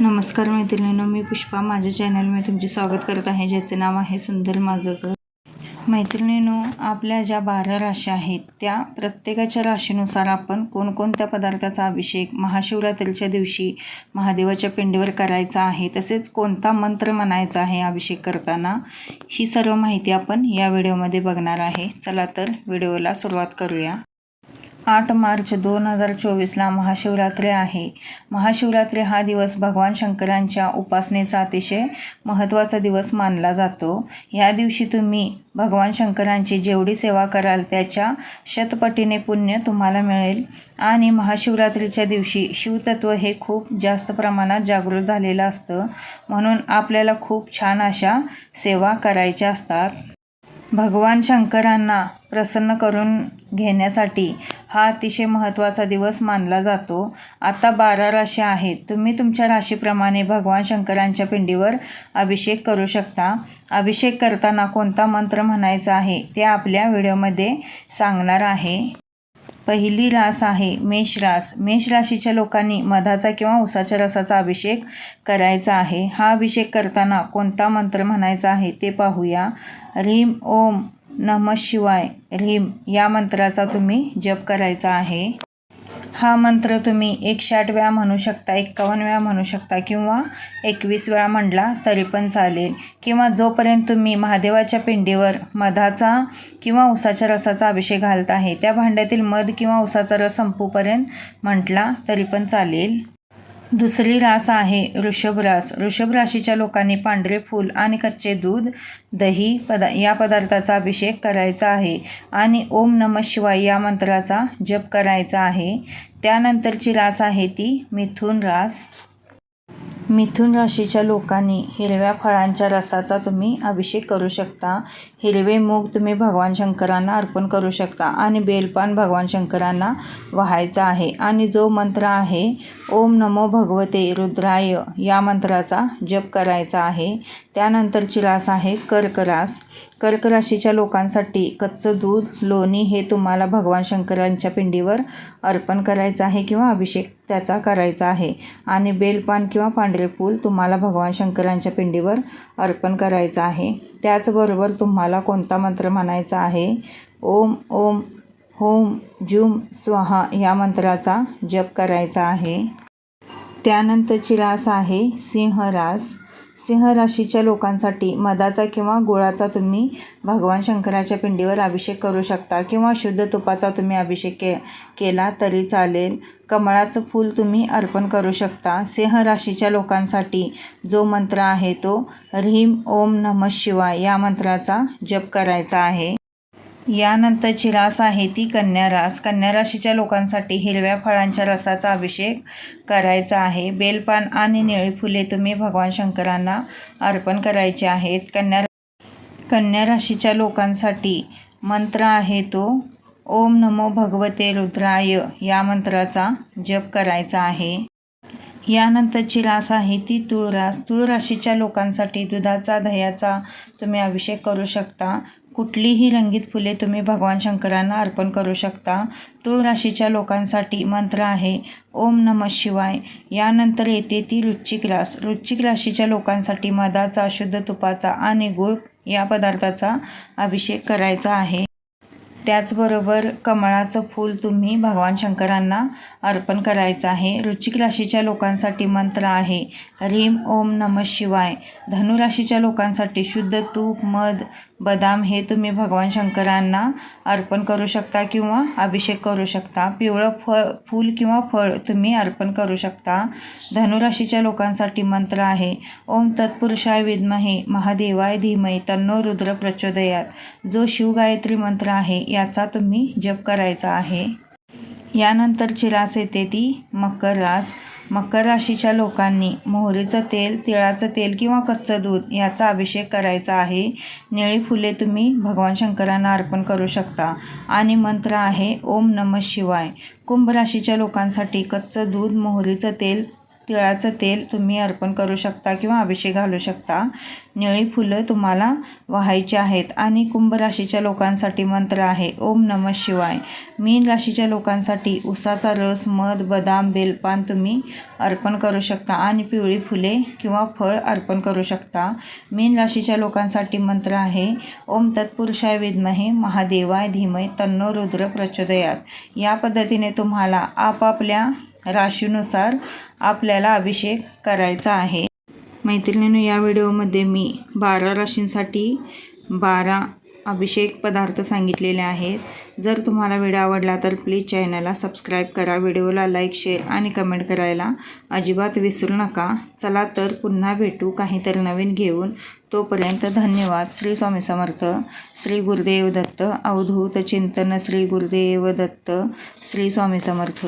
नमस्कार मैत्रिणींनो मी पुष्पा. माझ्या चॅनलमध्ये तुमचे स्वागत करत आहे ज्याचे नाव आहे सुंदर माझं घर मैत्रिणीनो आपल्या ज्या बारा राशी आहेत त्या प्रत्येकाच्या राशीनुसार आपण कोणकोणत्या पदार्थाचा अभिषेक महाशिवरात्रीच्या दिवशी महादेवाच्या पिंडीवर करायचा आहे तसेच कोणता मंत्र म्हणायचा आहे अभिषेक करताना ही सर्व माहिती आपण या व्हिडिओमध्ये बघणार आहे. चला तर व्हिडिओला सुरुवात करूया. आठ मार्च दोन हजार चोवीसला महाशिवरात्री आहे. महाशिवरात्री हा दिवस भगवान शंकरांच्या उपासनेचा अतिशय महत्त्वाचा दिवस मानला जातो. ह्या दिवशी तुम्ही भगवान शंकरांची जेवढी सेवा कराल त्याच्या शतपटीने पुण्य तुम्हाला मिळेल. आणि महाशिवरात्रीच्या दिवशी शिवतत्व हे खूप जास्त प्रमाणात जागृत झालेलं असतं. म्हणून आपल्याला खूप छान अशा सेवा करायच्या असतात. भगवान शंकरांना प्रसन्न करून घेण्यासाठी हा अतिशय महत्त्वाचा दिवस मानला जातो. आता बारा राशी आहेत. तुम्ही तुमच्या राशीप्रमाणे भगवान शंकरांच्या पिंडीवर अभिषेक करू शकता. अभिषेक करताना कोणता मंत्र म्हणायचा आहे ते आपल्या व्हिडिओमध्ये सांगणार आहे. पहिली रास आहे मेष रास. मेष राशीच्या लोकांनी मधाचा किंवा उसाच्या रसाचा अभिषेक करायचा आहे. हा अभिषेक करताना कोणता मंत्र म्हणायचा आहे ते पाहूया. ह्रीम ओम नम शिवाय. ह्रीम या मंत्राचा तुम्ही जप करायचा आहे. हा मंत्र तुम्ही एकशे आठ वेळा म्हणू शकता एक्कावन्न वेळा म्हणू शकता किंवा एकवीस वेळा म्हणला तरी पण चालेल. किंवा जोपर्यंत तुम्ही महादेवाच्या पिंडीवर मधाचा किंवा उसाच्या रसाचा अभिषेक घालत आहे त्या भांड्यातील मध किंवा उसाचा रस संपूपर्यंत म्हटला तरी पण चालेल. दुसरी रास आहे वृषभ रास वृषभ राशीच्या लोकांनी पांढरे फूल आणि कच्चे दूध दही पदा या पदार्थाचा अभिषेक करायचा आहे आणि ओम नम शिवाय या मंत्राचा जप करायचा आहे. त्यानंतरची रास आहे ती मिथुन रास. मिथुन राशीच्या लोकांनी हिरव्या फळांच्या रसाचा तुम्ही अभिषेक करू शकता. हिरवे मूग तुम्ही भगवान शंकरांना अर्पण करू शकता आणि बेलपान भगवान शंकरांना व्हायचा आहे. आणि जो मंत्र आहे ओम नमो भगवते रुद्राय या मंत्राचा जप करायचा आहे. त्यानंतरची रास आहे कर्क रास कर्क राशीच्या लोकांसाठी कच्चं दूध लोणी हे तुम्हाला भगवान शंकरांच्या पिंडीवर अर्पण करायचं आहे किंवा अभिषेक त्याचा करायचा आहे. आणि बेलपान किंवा पांढरे फूल तुम्हाला भगवान शंकरांच्या पिंडीवर अर्पण करायचं आहे. त्याचबरोबर तुम्हाला कोणता मंत्र म्हणायचा आहे? ओम ओम होम जुम स्वाहा या मंत्राचा जप करायचा आहे. त्यानंतरची रास आहे सिंह रास. सिंह राशीच्या लोकांसाठी मधाचा किंवा गुळाचा तुम्ही भगवान शंकराच्या पिंडीवर अभिषेक करू शकता किंवा शुद्ध तुपाचा तुम्ही अभिषेक के केला तरी चालेल. कमळाचं फूल तुम्ही अर्पण करू शकता. सिंह राशीच्या लोकांसाठी जो मंत्र आहे तो ह्रीम ओम नम शिवाय या मंत्राचा जप करायचा आहे. यानंतरची रास आहे ती कन्या रास. कन्या राशीच्या लोकांसाठी हिरव्या फळांच्या रसाचा अभिषेक करायचा आहे. बेलपान आणि निळी फुले तुम्ही भगवान शंकरांना अर्पण करायचे आहेत. कन्या कन्या राशीच्या लोकांसाठी मंत्र आहे तो ओम नमो भगवते रुद्राय या मंत्राचा जप करायचा आहे. यानंतरची रास आहे ती तुळ रास तुळ राशीच्या लोकांसाठी दुधाचा दह्याचा तुम्ही अभिषेक करू शकता. कुठलीही रंगीत फुले तुम्ही भगवान शंकरांना अर्पण करू शकता. तुळ राशीच्या लोकांसाठी मंत्र आहे ओम नम शिवाय. यानंतर येते ती रुच्चिक रास रुच्चिक राशीच्या लोकांसाठी मधाचा शुद्ध तुपाचा आणि गुळ या पदार्थाचा अभिषेक करायचा आहे. त्याचबरोबर कमळाचं फूल तुम्ही भगवान शंकरांना अर्पण करायचं आहे. वृश्चिक राशीच्या लोकांसाठी मंत्र आहे. ह्रीम ओम नम शिवाय. धनुराशीच्या लोकांसाठी शुद्ध तूप मध बदाम हे तुम्ही भगवान शंकरांना अर्पण करू शकता किंवा अभिषेक करू शकता. पिवळं फळ फूल किंवा फळ तुम्ही अर्पण करू शकता. धनुराशीच्या लोकांसाठी मंत्र आहे. ओम तत्पुरुषाय विद्महे. महादेवाय धीमहे. तन्नो रुद्र प्रचोदयात. जो शिवगायत्री मंत्र आहे याचा तुम्ही जप करायचा आहे. यानंतरची रास येते ती मकर रास. मकर राशीच्या लोकांनी मोहरीचं तेल तिळाचं तेल किंवा कच्चं दूध याचा अभिषेक करायचा आहे. निळी फुले तुम्ही भगवान शंकरांना अर्पण करू शकता. आणि मंत्र आहे ओम नम शिवाय. कुंभ राशीच्या लोकांसाठी कच्चं दूध मोहरीचं तेल तिळाचं तेल तुम्ही अर्पण करू शकता किंवा अभिषेक घालू शकता. निळी फुलं तुम्हाला वाहायची आहेत आणि कुंभ राशीच्या लोकांसाठी मंत्र आहे. ओम नम शिवाय. मीन राशीच्या लोकांसाठी उसाचा रस मध बदाम बेलपान तुम्ही अर्पण करू शकता आणि पिवळी फुले किंवा फळ अर्पण करू शकता. मीन राशीच्या लोकांसाठी मंत्र आहे. ओम तत्पुरुषाय विद्महे महादेवाय धीमय तन्नो रुद्र प्रचोदयात. या पद्धतीने तुम्हाला आपापल्या राशीनुसार आपल्याला अभिषेक करायचा आहे. मैत्रिणींनो या व्हिडिओमध्ये मी बारा राशींसाठी बारा अभिषेक पदार्थ सांगितलेले आहेत. जर तुम्हाला व्हिडिओ आवडला तर प्लीज चॅनलला सबस्क्राईब करा. व्हिडिओला लाईक शेअर आणि कमेंट करायला अजिबात विसरू नका. चला तर पुन्हा भेटू काहीतरी नवीन घेऊन. तोपर्यंत धन्यवाद. श्री स्वामी समर्थ. श्री गुरुदेव दत्त. अवधूत चिंतन श्री गुरुदेव दत्त. श्री स्वामी समर्थ.